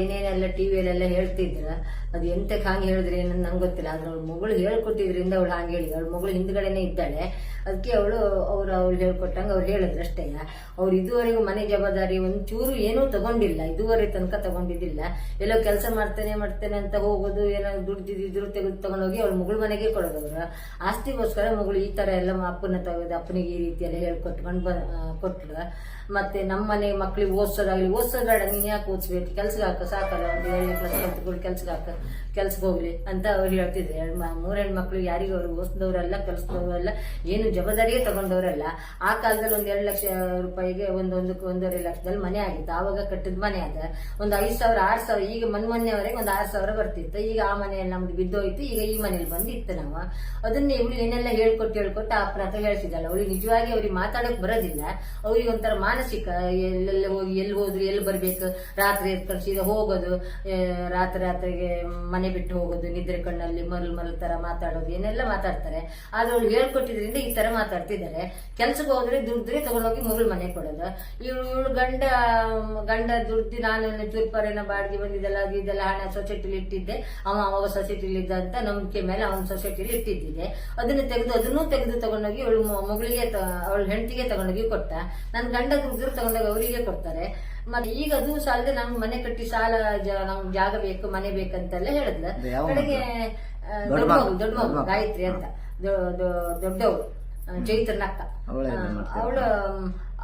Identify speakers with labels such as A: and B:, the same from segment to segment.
A: ಏನೇನೆಲ್ಲ ಟಿವಿಯಲ್ಲೆಲ್ಲ ಹೇಳ್ತಿದ್ರ, ಅದು ಎಂತಕ್ಕೆ ಹಂಗೆ ಹೇಳಿದ್ರೆ ಏನಂತ ನಂಗೆ ಗೊತ್ತಿಲ್ಲ, ಆದ್ರೆ ಅವ್ಳು ಮಗಳು ಹೇಳ್ಕೊಟ್ಟಿದ್ರಿಂದ ಅವಳು ಹಂಗೆ ಹೇಳಿ, ಅವಳ ಮಗಳು ಹಿಂದ್ಗಡೆನೆ ಇದ್ದಾಳೆ ಅದಕ್ಕೆ ಅವಳು, ಅವ್ರು, ಅವ್ಳು ಹೇಳ್ಕೊಟ್ಟಂಗೆ ಅವ್ರು ಹೇಳಿದ್ರು ಅಷ್ಟೇ ಅವ್ರು ಇದುವರೆಗೂ ಮನೆ ಜವಾಬ್ದಾರಿ ಒಂಚೂರು ಏನೂ ತಗೊಂಡಿಲ್ಲ, ಇದುವರೆ ತನಕ ತಗೊಂಡಿದ್ದಿಲ್ಲ. ಎಲ್ಲೋ ಕೆಲಸ ಮಾಡ್ತೇನೆ ಮಾಡ್ತೇನೆ ಅಂತ ಹೋಗೋದು, ಏನೋ ದುಡ್ದಿದ್ರು ತೆಗೆದು ತಗೊಂಡೋಗಿ ಅವ್ಳು ಮಗಳು ಮನೆಗೆ ಕೊಡೋದು ಅವ್ರು ಆಸ್ತಿಗೋಸ್ಕರ ಮಗಳು ಈ ಥರ ಎಲ್ಲ ಅಪ್ಪನ ತಗೋದು, ಅಪ್ಪನಿಗೆ ಈ ರೀತಿಯೆಲ್ಲ ಹೇಳ್ಕೊಟ್ಕೊಂಡು ಬ ಕೊಟ್ಲು ಮತ್ತೆ ನಮ್ಮ ಮನೆ ಮಕ್ಳಿಗೆ ಓದಿಸೋದಾಗ್ಲಿ ಓದಿಸೋದು ಬೇಡ ನೀನ್ ಯಾಕೆ ಓದಿಸ್ಬೇಕು ಕೆಲ್ಸಕ್ಕೆ ಹಾಕ, ಸಾಕಲ್ಲ, ಒಂದು ಏಳನೇ ಕ್ಲಾಸ್ ಕಲ್ತ್ಕೊಂಡು ಕೆಲ್ಸಕ್ಕೆ ಹಾಕ, ಕೆಲ್ಸಕ್ಕೆ ಹೋಗ್ಲಿ ಅಂತ ಅವ್ರು ಹೇಳ್ತಿದ್ರು. ಎರಡ್ ಮ- ಮಕ್ಕಳು ಹೆಣ್ಣು ಮಕ್ಳು ಯಾರಿಗೂ ಅವ್ರು ಓದಿಸಿದವರಲ್ಲ, ಕಲಿಸಿದವರಲ್ಲ, ಏನು ಜವಾಬ್ದಾರಿಯೇ ತಗೊಂಡವರಲ್ಲ. ಆ ಕಾಲದಲ್ಲಿ ಒಂದ್ ಎರಡು ಲಕ್ಷ ರೂಪಾಯಿಗೆ ಒಂದೊಂದು ಒಂದೂವರೆ ಲಕ್ಷದಲ್ಲಿ ಮನೆ ಆಗಿತ್ತು. ಆವಾಗ ಕಟ್ಟಿದ ಮನೆ ಅದ. ಒಂದು ಐದು ಸಾವಿರ, ಆರು ಸಾವಿರ, ಈಗ ಮನ್ ಮೊನ್ನೆವರೆಗೆ ಒಂದು ಆರು ಸಾವಿರ ಬರ್ತಿತ್ತು. ಈಗ ಆ ಮನೆಯಲ್ಲಿ ನಮ್ದು ಬಿದ್ದೋಯ್ತು. ಈಗ ಈ ಮನೇಲಿ ಬಂದಿತ್ತು ನಾವು. ಅದನ್ನ ಇವಳು ಏನೆಲ್ಲ ಹೇಳ್ಕೊಟ್ಟು ಹೇಳ್ಕೊಟ್ಟು ಆ ಹತ್ರ ಹೇಳ್ತಿದ್ದಲ್ಲ ಅವಳು ನಿಜವಾಗಿ ಅವ್ರಿಗೆ ಮಾತಾಡಕ್ ಬರೋದಿಲ್ಲ. ಅವ್ರಿಗೆ ಒಂಥರ ಮಾನಸಿಕ, ಎಲ್ಲೆಲ್ಲ ಹೋಗಿ ಎಲ್ಲಿ ಹೋದ್ರು ಎಲ್ಲಿ ಬರ್ಬೇಕು? ರಾತ್ರಿ ಎತ್ಕೊಂಡು ಸೀದಾ ಹೋಗೋದು ರಾತ್ರಿ ರಾತ್ರಿಗೆ ಮನೆ ಬಿಟ್ಟು ಹೋಗೋದು, ನಿದ್ರೆ ಕಣ್ಣಲ್ಲಿ ಮರಳು ಮರಳು ತರ ಮಾತಾಡೋದು, ಏನೆಲ್ಲ ಮಾತಾಡ್ತಾರೆ. ಆದ್ರೆ ಅವ್ಳು ಹೇಳ್ಕೊಟ್ಟಿದ್ರಿಂದ ಈ ತರ ಮಾತಾಡ್ತಿದ್ದಾರೆ. ಕೆಲ್ಸಕ್ಕೆ ಹೋದ್ರೆ ದುಡ್ದ್ರೆ ತಗೊಂಡೋಗಿ ಮಗಳು ಮನೆ ಕೊಡೋದು. ಇವಳು ಇವಳು ಗಂಡ ಗಂಡ ದುಡ್ದು ನಾನು ಚೂರ್ಪರೇನ ಬಾಡಿಗೆ ಬಂದಿದ್ದೆಲ್ಲ, ಅದು ಇದೆಲ್ಲ ಹಣ ಸೊಸೈಟಿಲಿ ಇಟ್ಟಿದ್ದೆ. ಅವ ಅವಾಗ ಸೊಸೈಟಿಲಿ ಇದ್ದ ಅಂತ ನಂಬಿಕೆ ಮೇಲೆ ಅವನ ಸೊಸೈಟಿಲಿ ಇಟ್ಟಿದ್ದಿದೆ. ಅದನ್ನ ತೆಗೆದು, ಅದನ್ನೂ ತೆಗೆದು ತಗೊಂಡೋಗಿ ಅವಳು ಮಗಳಿಗೆ ಅವಳ ಹೆಂಡತಿಗೆ ತಗೊಂಡೋಗಿ ಕೊಟ್ಟ. ನನ್ನ ಗಂಡ ದುಡ್ಡು ತಗೊಂಡಾಗ ಅವರಿಗೆ ಕೊಡ್ತಾರೆ. ಮತ್ತೆ ಈಗ ಅದು ಸಾಲದೆ ನಮ್ಗೆ ಮನೆ ಕಟ್ಟಿ ಸಾಲ ನಮ್ಗೆ ಜಾಗ ಬೇಕು ಮನೆ ಬೇಕಂತೆಲ್ಲ ಹೇಳಿದ್ಲ. ಕಡೆಗೆ ದೊಡ್ಡ ಮಗು ದೊಡ್ಡ ಮಗು ಗಾಯತ್ರಿ ಅಂತ. ದೊಡ್ಡವ್ರು ಚೈತ್ರನಕ್ಕ.
B: ಅವಳು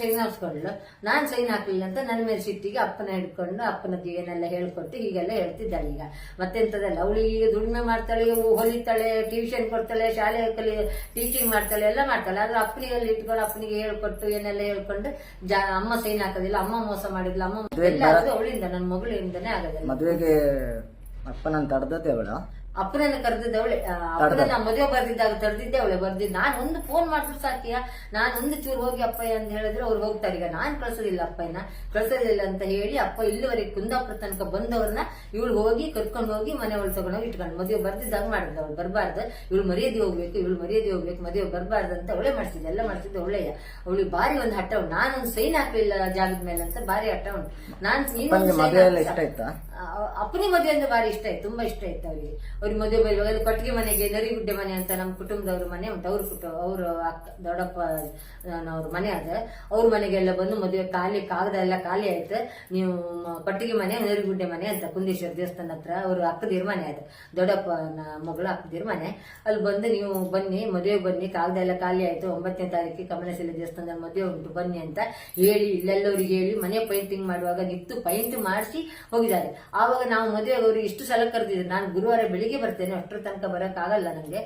A: ಸೈನ್ ಹಾಕ್ಸ್ಕೊಂಡ್ಲು ನಾನು ಸೈನ್ ಹಾಕ್ಲಿಲ್ಲ ಅಂತ ನನ್ನ ಮೇಲೆ ಸಿಟ್ಟಿಗೆ ಅಪ್ಪನ ಹಿಡ್ಕೊಂಡು ಅಪ್ಪನದ್ದು ಏನೆಲ್ಲ ಹೇಳ್ಕೊಟ್ಟು ಹೀಗೆಲ್ಲ ಹೇಳ್ತಿದ್ದಾಳೆ ಈಗ. ಮತ್ತೆಂಥದ್ದಲ್ಲ ಅವಳಿಗೆ ಈಗ ದುಡಿಮೆ ಮಾಡ್ತಾಳೆ ಹೊಲಿತಾಳೆ ಟ್ಯೂಷನ್ ಕೊಡ್ತಾಳೆ ಶಾಲೆ ಕಲಿ ಟೀಚಿಂಗ್ ಮಾಡ್ತಾಳೆ ಎಲ್ಲ ಮಾಡ್ತಾಳೆ. ಆದ್ರೆ ಅಪ್ಪನಿಗೆ ಅಲ್ಲಿ ಇಟ್ಕೊಂಡು ಅಪ್ಪನಿಗೆ ಹೇಳ್ಕೊಟ್ಟು ಏನೆಲ್ಲ ಹೇಳ್ಕೊಂಡು ಜಾ ಅಮ್ಮ ಸೈನ್ ಹಾಕೋದಿಲ್ಲ ಅಮ್ಮ ಮೋಸ ಮಾಡಿದ್ಲ ಅಮ್ಮ ಎಲ್ಲ ಅವಳಿಂದ ನನ್ನ ಮಗಳಿಂದನೇ ಆಗೋದಿಲ್ಲ.
B: ಮದುವೆಗೆ ಅಪ್ಪನನ್ನ ತಡೆದದ್ದೇ ಅವಳು?
A: ಅಪ್ಪನನ್ನ ಕರೆದಿದ್ದವಳೆ ಅಪ್ಪನನ್ನ ಮದುವೆ ಬರ್ದಿದ್ದಾಗ ತಡೆದಿದ್ದೆ ಅವಳೆ ಬರ್ದಿದ್ದು ನಾನು ಒಂದು ಫೋನ್ ಮಾಡಿದ್ರು ಸಾಕಿಯ? ನಾನು ಒಂದು ಚೂರು ಹೋಗಿ ಅಪ್ಪಯ್ಯ ಅಂತ ಹೇಳಿದ್ರೆ ಅವ್ರು ಹೋಗ್ತಾರೆ. ಈಗ ನಾನ್ ಕಳ್ಸೋದಿಲ್ಲ ಅಪ್ಪಯ್ಯನ ಕಳ್ಸೋದಿಲ್ಲ ಅಂತ ಹೇಳಿ ಅಪ್ಪ ಇಲ್ಲಿವರೆಗೆ ಕುಂದಾಪುರ ತನಕ ಬಂದವ್ರನ್ನ ಇವಳು ಹೋಗಿ ಕರ್ಕೊಂಡು ಹೋಗಿ ಮನೆ ಒಳಗೆ ತಗೊಂಡೋಗಿ ಇಟ್ಕೊಂಡು ಮದುವೆ ಬರ್ದಿದ್ದಾಗ ಮಾಡಿದ್ಲು. ಅವಳು ಬರಬಾರ್ದು. ಇವಳು ಮರ್ಯಾದೆ ಹೋಗ್ಬೇಕು ಇವಳು ಮರ್ಯಾದೆ ಹೋಗ್ಬೇಕು ಮದುವೆ ಬರಬಾರ್ದು ಅಂತ ಅವಳೆ ಮಾಡಿಸಿದ್ದೆ. ಎಲ್ಲ ಮಾಡ್ಸಿದ್ದೆ ಒಳ್ಳೆಯ ಅವಳಿಗೆ ಬಾರಿ ಒಂದು ಹಠ ಉಂಟು. ನಾನೊಂದು ಸೈನ್ ಹಾಕಲಿಲ್ಲ ಜಾಗದ ಮೇಲೆ ಅಂತ ಬಾರಿ ಹಠ ಉಂಟು. ನಾನು ಅಪ್ಪನಿ ಮದುವೆ ಅಂದ್ರೆ ಬಾರಿ ಇಷ್ಟ ಆಯ್ತು? ತುಂಬಾ ಇಷ್ಟ ಆಯ್ತು ಅವ್ರಿಗೆ ಅವ್ರಿಗೆ ಮದುವೆ ಬರುವಾಗ ಅಲ್ಲಿ ಕಟ್ಟಿಗೆ ಮನೆಗೆ ನರಿಗುಡ್ಡೆ ಮನೆ ಅಂತ ನಮ್ಮ ಕುಟುಂಬದವ್ರ ಮನೆ ಉಂಟು. ಅವ್ರ ಕುಟುಂಬ ಅವ್ರ ಅಕ್ಕ, ದೊಡ್ಡಪ್ಪ ಅವ್ರ ಮನೆ ಅದ ಅವ್ರ ಮನೆಗೆಲ್ಲ ಬಂದು ಮದುವೆ ಖಾಲಿ ಕಾಗದ ಎಲ್ಲ ಖಾಲಿ ಆಯ್ತು. ನೀವು ಕಟ್ಟಿಗೆ ಮನೆ, ನರಿಗುಡ್ಡೆ ಮನೆ ಅಂತ ಕುಂದೇಶ್ವರ ದೇವಸ್ಥಾನ ಹತ್ರ ಅವ್ರ ಅಕ್ಕದಿರ ಮನೆ ಅದ ದೊಡ್ಡಪ್ಪನ ಮಗಳು ಅಕ್ಕದಿರ ಮನೆ. ಅಲ್ಲಿ ಬಂದು ನೀವು ಬನ್ನಿ ಮದುವೆ ಬನ್ನಿ, ಕಾಗದ ಎಲ್ಲ ಖಾಲಿ ಆಯ್ತು. ಒಂಬತ್ತನೇ ತಾರೀಕಿಗೆ ಕಮಲಶಿಲ ದೇವಸ್ಥಾನದಲ್ಲಿ ಮದುವೆ ಉಂಟು, ಬನ್ನಿ ಅಂತ ಹೇಳಿ, ಇಲ್ಲೆಲ್ಲವರಿಗೆ ಹೇಳಿ, ಮನೆ ಪೈಂಟಿಂಗ್ ಮಾಡುವಾಗ ನಿತ್ತು ಪೈಂಟ್ ಮಾಡಿಸಿ ಹೋಗಿದ್ದಾರೆ. ಆವಾಗ ನಾವು ಮದುವೆ ಅವ್ರಿಗೆ ಇಷ್ಟು ಸಲ ಕರೆದಿದ್ರು. ನಾನು ಗುರುವಾರ ಬೆಳಿಗ್ಗೆ ಬರ್ತೇನೆ ಅಷ್ಟರ ತನಕ ಬರೋಕ್ಕಾಗಲ್ಲ ನನಗೆ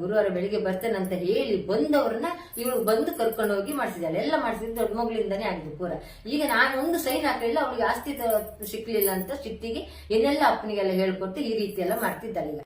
A: ಗುರುವಾರ ಬೆಳಿಗ್ಗೆ ಬರ್ತೇನೆ ಅಂತ ಹೇಳಿ ಬಂದವ್ರನ್ನ ಇವಳು ಬಂದು ಕರ್ಕೊಂಡು ಹೋಗಿ ಮಾಡಿಸಿದ್ದಾಳೆ. ಎಲ್ಲ ಮಾಡಿಸಿದ್ದು ದೊಡ್ಡ ಮಗಳಿಂದಾನೇ ಆಗಿದೆ ಪೂರ. ಈಗ ನಾನು ಒಂದು ಸೈನ್ ಹಾಕಲಿಲ್ಲ, ಅವಳಿಗೆ ಆಸ್ತಿ ಸಿಕ್ಲಿಲ್ಲ ಅಂತ, ಸಿಟ್ಟಿಗೆ ಏನೆಲ್ಲ ಅಪ್ಪನಿಗೆಲ್ಲ ಹೇಳ್ಕೊಟ್ಟು ಈ ರೀತಿ ಎಲ್ಲ ಮಾಡ್ತಿದ್ದಾಳೆ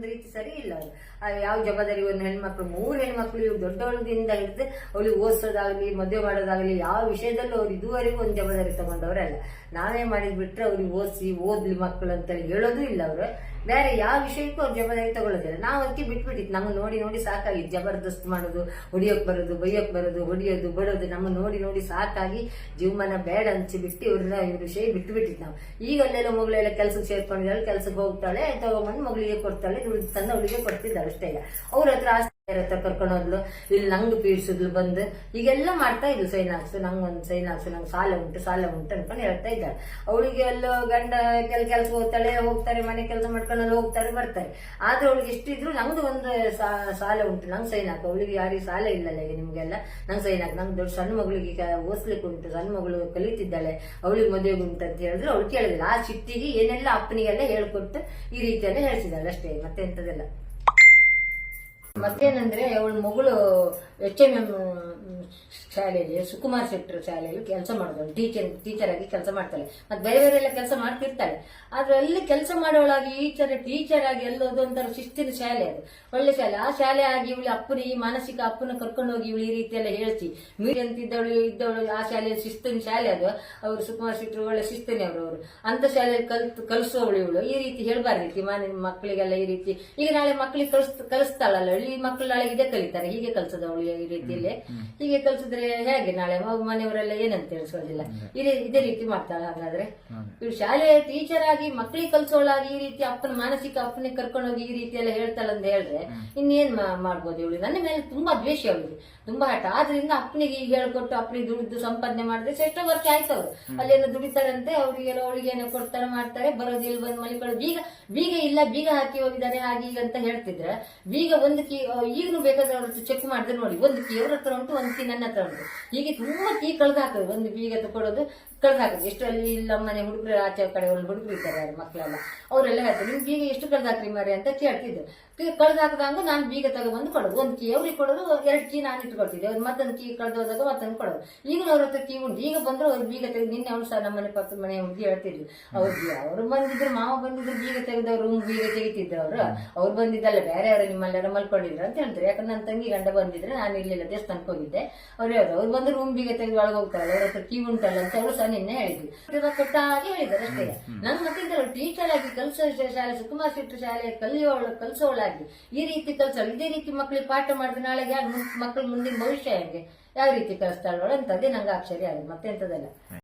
A: ಒಂದು ರೀತಿ ಸರಿ ಇಲ್ಲ ಅವರು ಯಾವ ಜವಾಬ್ದಾರಿ ಒಂದು ಹೆಣ್ಮಕ್ಳು, ಮೂರು ಹೆಣ್ಮಕ್ಳು ಇವ್ರು ದೊಡ್ಡವಳದಿಂದ ಹಿಡಿದು ಅವಳಿಗೆ ಓದಿಸೋದಾಗ್ಲಿ, ಮದುವೆ ಮಾಡೋದಾಗಲಿ, ಯಾವ ವಿಷಯದಲ್ಲೂ ಅವ್ರು ಇದುವರೆಗೂ ಒಂದು ಜವಾಬ್ದಾರಿ ತಗೊಂಡವರಲ್ಲ ನಾವೇ ಮಾಡಿದ್ ಬಿಟ್ರೆ ಅವ್ರಿಗೆ ಓದಿಸಿ, ಓದ್ಲಿ ಮಕ್ಕಳು ಅಂತೇಳಿ ಹೇಳೋದು ಇಲ್ಲ ಅವರು. ಬೇರೆ ಯಾವ ವಿಷಯಕ್ಕೂ ಅವ್ರು ಜವಾಬ್ದಾರಿ ತಗೊಳ್ಳೋದಿಲ್ಲ. ನಾವು ಅದಕ್ಕೆ ಬಿಟ್ಬಿಟ್ಟಿತ್ತು ನಮ್ಗೆ ನೋಡಿ ನೋಡಿ ಸಾಕಾಗಿತ್ತು ಜಬರ್ದಸ್ತ್ ಮಾಡೋದು, ಹೊಡಿಯೋಕ್ ಬರೋದು, ಬೈಯೋಕ್ ಬರೋದು, ಹೊಡಿಯೋದು, ಬಡೋದು ನಮ್ಮ ನೋಡಿ ನೋಡಿ ಸಾಕಾಗಿ ಜೀವಮಾನ ಬೇಡ ಅನ್ಸಿ ಬಿಟ್ಟು ಇವ್ರನ್ನ ಇವ್ರ ವಿಷಯ ಬಿಟ್ಟು ಬಿಟ್ಟಿತ್ತು ನಾವು. ಈಗ ಅಲ್ಲೆಲ್ಲ ಮಗಳೆಲ್ಲ ಕೆಲಸಕ್ಕೆ ಸೇರ್ಕೊಂಡಿದ್ದಾಳೆ, ಕೆಲಸಕ್ಕೆ ಹೋಗ್ತಾಳೆ, ತಗೊಂಬಂದು ಮಗಳಿಗೆ ಕೊಡ್ತಾಳೆ ದುಡ್ಡು ತಂದು ಅವಳಿಗೆ ಕೊಡ್ತಿದ್ದಾಳೆ ಅಷ್ಟೇ ಅವ್ರ ಹತ್ರ ಹತ್ರ ಕರ್ಕೊಂಡು ಹೋದ್ಲು, ಇಲ್ಲಿ ನಂಗೆ ಪೀಡಿಸಿದ್ಲು ಬಂದು. ಈಗೆಲ್ಲ ಮಾಡ್ತಾ ಇದ್ಲು, ಸೈನ್ ಹಾಕ್ಸು, ನಂಗೆ ಒಂದು ಸೈನ್ ಹಾಕ್ಸು, ನಂಗೆ ಸಾಲ ಉಂಟು ಸಾಲ ಉಂಟು ಅನ್ಕೊಂಡು ಹೇಳ್ತಾ ಇದ್ದಾಳೆ. ಅವಳಿಗೆ ಎಲ್ಲೋ ಗಂಡ ಕೆಲ ಕೆಲಸ ಹೋಗ್ತಾಳೆ, ಹೋಗ್ತಾರೆ, ಮನೆ ಕೆಲಸ ಮಾಡ್ಕೊಂಡು ಅಲ್ಲಿ ಹೋಗ್ತಾರೆ, ಬರ್ತಾರೆ. ಆದ್ರೆ ಅವಳಿಗೆ ಎಷ್ಟಿದ್ರು ನಂದು ಒಂದು ಸಾಲ ಉಂಟು, ನಂಗೆ ಸೈನ್ ಹಾಕು. ಅವಳಿಗೆ ಯಾರಿಗೆ ಸಾಲ ಇಲ್ಲಲ್ಲ ಈಗ ನಿಮಗೆಲ್ಲ. ನಂಗೆ ಸೈನ್ ಹಾಕಿ. ದೊಡ್ಡ ಸಣ್ಣ ಮಗಳಿಗೆ ಈಗ ಓದ್ಸ್ಲಿಕ್ಕೆ ಉಂಟು, ಸಣ್ಣ ಮಗಳು ಕಲಿತಿದ್ದಾಳೆ. ಅವಳಿಗೆ ಮದುವೆಗೆ ಉಂಟು ಅಂತ ಹೇಳಿದ್ರು ಅವಳು ಕೇಳಿದಿಲ್ಲ. ಆ ಚಿಟ್ಟಿಗೆ ಏನೆಲ್ಲ ಅಪ್ಪನಿಗೆಲ್ಲ ಹೇಳ್ಕೊಟ್ಟು ಈ ರೀತಿಯೆಲ್ಲ ಹೇಳ್ತಿದ್ದಾಳೆ ಅಷ್ಟೇ ಮತ್ತೆ ಎಂತದಿಲ್ಲ ಮತ್ತೇನಂದ್ರೆ ಅವಳ ಮಗಳು ಎಚ್ ಎಂ ಎಂ ಶಾಲೆಯಲ್ಲಿ, ಸುಕುಮಾರ್ ಶೆಟ್ಟರ್ ಶಾಲೆಯಲ್ಲಿ ಕೆಲಸ ಮಾಡಿದಳು ಟೀಚರ್ ಟೀಚರ್ ಆಗಿ ಕೆಲಸ ಮಾಡ್ತಾಳೆ. ಮತ್ತೆ ಬೇರೆ ಬೇರೆ ಎಲ್ಲ ಕೆಲಸ ಮಾಡ್ತಿರ್ತಾಳೆ. ಆದ್ರೆ ಅಲ್ಲಿ ಕೆಲಸ ಮಾಡೋಳಾಗಿ ಈಚರ ಟೀಚರ್ ಆಗಿ ಎಲ್ಲೋದು ಒಂಥರ ಶಿಸ್ತಿನ ಶಾಲೆ ಅದು. ಒಳ್ಳೆ ಶಾಲೆ. ಆ ಶಾಲೆ ಆಗಿ ಇವಳು ಅಪ್ಪನ ಈ ಮಾನಸಿಕ ಅಪ್ಪನ ಕರ್ಕೊಂಡು ಹೋಗಿ ಇವಳು ಈ ರೀತಿ ಎಲ್ಲ ಹೇಳ್ತಿ. ಅಂತ ಇದ್ದವಳು ಇದ್ದವಳು, ಆ ಶಾಲೆಯಲ್ಲಿ ಶಿಸ್ತಿನ ಶಾಲೆ ಅದು. ಅವರು ಸುಕುಮಾರ್ ಶೆಟ್ಟರು ಒಳ್ಳೆ ಶಿಸ್ತಿನ ಅವರು ಅವರು. ಅಂತ ಶಾಲೆಯಲ್ಲಿ ಕಲ್ತು, ಕಲಿಸೋವಳು ಇವಳು. ಈ ರೀತಿ ಹೇಳ್ಬಾರ್ದಿತ್ತು ಮನೆ ಮಕ್ಕಳಿಗೆಲ್ಲ ಈ ರೀತಿ. ಈಗ ನಾಳೆ ಮಕ್ಕಳಿಗೆ ಕಲಿಸ್ ಕಲಿಸ್ತಾಳಲ್ಲ ಈ ಮಕ್ಕಳು ನಾಳೆ ಇದೇ ಕಲಿತಾರೆ. ಹೀಗೆ ಕಲ್ಸದವಳು ಈ ರೀತಿಯಲ್ಲಿ. ಹೀಗೆ ಕಲ್ಸಿದ್ರೆ ಹೇಗೆ ನಾಳೆ ಮನೆಯವರೆಲ್ಲ ಏನಂತ ತಿಳಿಸೋದಿಲ್ಲ ಇದೇ ಇದೇ ರೀತಿ ಮಾಡ್ತಾಳೆ ಹಾಗಾದ್ರೆ. ಇವ್ರು ಶಾಲೆ ಟೀಚರ್ ಆಗಿ ಮಕ್ಕಳಿಗೆ ಕಲ್ಸೋಳಾಗಿ ಈ ರೀತಿ ಅಪ್ಪನ ಮಾನಸಿಕ ಅಪ್ಪನಿಗೆ ಕರ್ಕೊಂಡೋಗಿ ಈ ರೀತಿ ಎಲ್ಲ ಹೇಳ್ತಾಳೆ ಅಂತ ಹೇಳಿದ್ರೆ ಇನ್ನೇನ್ ಮಾಡ್ಬೋದು ಇವಳು? ನನ್ನ ಮೇಲೆ ತುಂಬಾ ದ್ವೇಷ ಅವಳಿಗೆ. ತುಂಬಾ ಹಠ. ಆದ್ರಿಂದ ಅಪ್ಪನಿಗೆ ಈಗ ಹೇಳ್ಕೊಟ್ಟು ಅಪ್ಪನಿಗೆ ದುಡಿದು ಸಂಪಾದನೆ ಮಾಡಿದ್ರೆ ಎಷ್ಟೋ ವರ್ಷ ಆಯ್ತು ಅವ್ರು ಅಲ್ಲೇನೋ ದುಡಿತಾರಂತೆ ಅವ್ರಿಗೆಲ್ಲ ಅವಳಿಗೆ ಏನೋ ಕೊಡ್ತಾರೆ ಮಾಡ್ತಾರೆ. ಬರೋದಿಲ್ ಬಂದ್ ಬಂದು ಮಲಿಕೊಳ್ಳೋದು. ಬೀಗ ಬೀಗ ಇಲ್ಲ ಬೀಗ ಹಾಕಿ ಹೋಗಿದ್ದಾರೆ ಹಾಗೆ ಈಗ ಅಂತ ಹೇಳ್ತಿದ್ರೆ ಬೀಗ ಒಂದು ಕೀ ಈಗಲೂ ಬೇಕಾದ್ರೆ ಚೆಕ್ ಮಾಡಿದ್ರೆ ನೋಡಿ. ಒಂದು ಕೀ, ಅವ್ರ ಹತ್ರ ಉಂಟು, ಒಂದು ಕೀ ನನ್ನ ಹತ್ರ ಉಂಟು. ಹೀಗೆ ತುಂಬಾ ಕೀ ಕಳ್ದು ಹಾಕೋದು ಒಂದು ಬೀಗ ತಗೊಳ್ಳೋದು ಕಳ್ದು ಹಾಕೋದು ಎಷ್ಟು ಅಲ್ಲಿ ಇಲ್ಲ, ಮನೆ ಹುಡುಗರು, ಆಚೆ ಕಡೆ ಒಂದು ಹುಡುಗರು ಇದ್ದಾರೆ, ಮಕ್ಕಳೆಲ್ಲ. ಅವರೆಲ್ಲ ಹೇಳ್ತಾರೆ, ನಿಮ್ಗೆ ಬೀಗ ಎಷ್ಟು ಕಳ್ದು ಹಾಕ್ರಿ ಮಾರಿ ಅಂತ ಕೇಳ್ತಿದ್ದೆ. ಕಳ್ದು ಹಾಕಿದಾಗ ನಾನು ಬೀಗ ತಗೊಬಂದು ಕೊಡೋದು. ಒಂದು ಕೀ ಅವ್ರಿಗೆ ಕೊಡೋದು, ಎರಡು ಕೀ ನಾನು ಇಟ್ಕೊಳ್ತಿದ್ದೆ. ಅವ್ರು ಮತ್ತೊಂದು ಕೀ ಕಳೆದು ಹೋದಾಗ ಮತ್ತೊಂದು ಕೊಡೋದು. ಈಗ ಅವ್ರ ಹತ್ರ ಕೀ ಉಂಟು. ಈಗ ಬಂದ್ರೆ ಅವ್ರು ಬೀಗ ತೆಗೆದು ನಿನ್ನೆ ಅವ್ರು ಸಹ ನಮ್ಮನೆ ಪಕ್ಕದ ಮನೆ ಹುಡುಗಿ ಹೇಳ್ತಿದ್ರು. ಅವ್ರಿಗೆ ಅವ್ರು ಬಂದಿದ್ರು, ಮಾವ ಬಂದಿದ್ರು, ಬೀಗ ತೆಗೆದು ರೂಮ್ ಬೀಗ ತೆಗಿತಿದ್ರು ಅವರು ಅವ್ರು ಬಂದಿದ್ದಲ್ಲ ಬೇರೆ ಅವರು ನಿಮ್ಮಲ್ಲೆಲ್ಲ ಮಲ್ಕೊಂಡಿದ್ರು ಅಂತ ಹೇಳ್ತಾರೆ. ಯಾಕಂದ್ರೆ ನನ್ನ ತಂಗಿ ಗಂಡ ಬಂದಿದ್ರೆ ನಾನು ಇರ್ಲಿಲ್ಲ ದೇವಸ್ಥಾನಕ್ಕೆ ಹೋಗಿದ್ದೆ ಅವ್ರು ಹೇಳಿದ್ರು ಅವ್ರು ಬಂದು ರೂಮ್ ಬಿಗೆ ತೆಗೆದು ಒಳಗೆ ಹೋಗ್ತಾರೆ. ಅವ್ರ ಹತ್ರ ಕೀ ಉಂಟಲ್ಲ ಅಂತ ಅವರು ಸಹ ನಿನ್ನೆ ಹೇಳಿದ್ವಿ ಕೊಟ್ಟ ಹಾಗೆ ಹೇಳಿದ್ದಾರೆ ಅಷ್ಟೇ. ನನ್ ಮತ್ತೆ ಟೀಚರ್ ಆಗಿ ಕಲ್ಸೋ ಶಾಲೆ ಸುಕುಮಾರ್ ಶೆಟ್ಟಿ ಶಾಲೆ ಕಲಿಯೋಳು ಕಲಿಸೋಳಾಗಿ. ಈ ರೀತಿ ಕಲ್ಸೋಳು. ಇದೇ ರೀತಿ ಮಕ್ಕಳಿಗೆ ಪಾಠ ಮಾಡಿದ್ರೆ ನಾಳೆ ಯಾರು ಮಕ್ಕಳು ಮುಂದಿನ ಭವಿಷ್ಯ ಹೇಗೆ? ಯಾವ ರೀತಿ ಕಲಿಸ್ತಾಳೋಳು ಅಂತದೇ ನಂಗೆ ಆಶ್ಚರ್ಯ ಆಗಿದೆ. ಮತ್ತೆ ಎಂತದಲ್ಲ